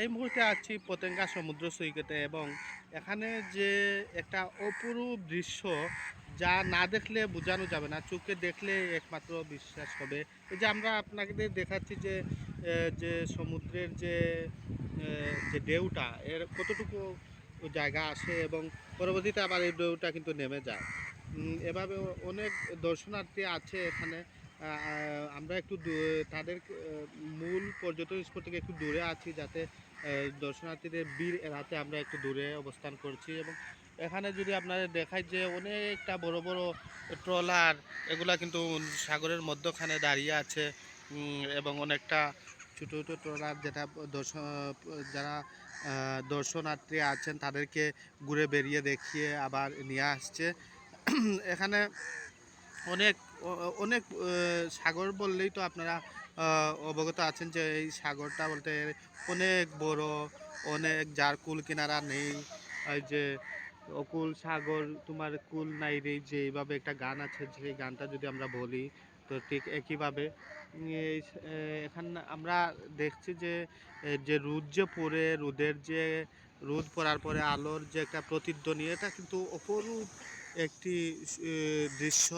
এই মুহূর্তে আছি পতেঙ্গা সমুদ্র সৈকতে এবং এখানে যে একটা অপরূপ দৃশ্য যা না দেখলে বোঝানো যাবে না, চোখে দেখলে একমাত্র বিশ্বাস হবে। এই যে আমরা আপনাকে দেখাচ্ছি যে যে সমুদ্রের যে যে ঢেউটা, এর কতটুকু জায়গা আসে এবং পরবর্তীতে আবার এই ঢেউটা কিন্তু নেমে যায়। এভাবে অনেক দর্শনার্থী আছে এখানে। আমরা একটু তাদের মূল পর্যটন স্পট থেকে একটু দূরে আছি যাতে দর্শনার্থীদের ভিড় এড়াতে আমরা একটু দূরে অবস্থান করছি এবং এখানে যদি আপনাদের দেখায় যে অনেকটা বড় বড় ট্রলার, এগুলা কিন্তু সাগরের মধ্যখানে দাঁড়িয়ে আছে এবং অনেকটা ছোটো ছোটো ট্রলার যেটা দর্শন যারা দর্শনার্থী আছেন তাদেরকে ঘুরে বেরিয়ে দেখিয়ে আবার নিয়ে আসছে। এখানে অনেক অনেক সাগর বললেই তো আপনারা অবগত আছেন যে এই সাগরটা বলতে অনেক বড়, অনেক যার কুল কিনারা নেই। এই যে অকুল সাগর তোমার কুল নাই রে, যে এইভাবে একটা গান আছে সেই গানটা যদি আমরা বলি, তো ঠিক একইভাবে এখানে আমরা দেখছি যে যে রোদ যে পড়ে, রোদের যে, রোদ পড়ার পরে আলোর যে একটা প্রতিধ্বনি, এটা কিন্তু অপরূপ একটি দৃশ্য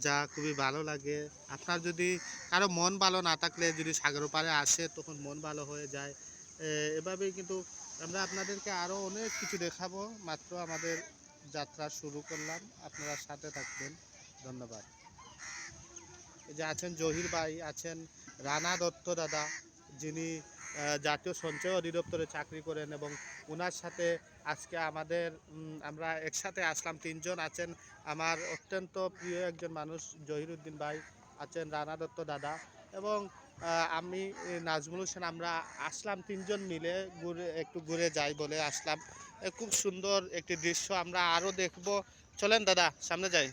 যা খুবই ভালো লাগে। আপনার যদি কারও মন ভালো না থাকলে যদি সাগর পাড়ে আসে, তখন মন ভালো হয়ে যায়। এভাবেই কিন্তু আমরা আপনাদেরকে আরও অনেক কিছু দেখাবো। মাত্র আমাদের যাত্রা শুরু করলাম। আপনারা সাথে থাকবেন। ধন্যবাদ। এই যে আছেন জহির ভাই, আছেন রানা দত্ত দাদা। যিনি জাতীয় সঞ্চয় অধিদপ্তরে চাকরি করেন এবং ওনার সাথে আজকে আমাদের আমরা একসাথে আসলাম, তিনজন আছেন। আমার অত্যন্ত প্রিয় একজন মানুষ জহির উদ্দিন ভাই আছেন, রানা দত্ত দাদা। এবং আমি নাজমুল হোসেন, আমরা আসলাম তিনজন মিলে ঘুরে, একটু ঘুরে যাই বলে আসলাম। খুব সুন্দর একটি দৃশ্য, আমরা আরও দেখব। চলেন দাদা, সামনে যাই।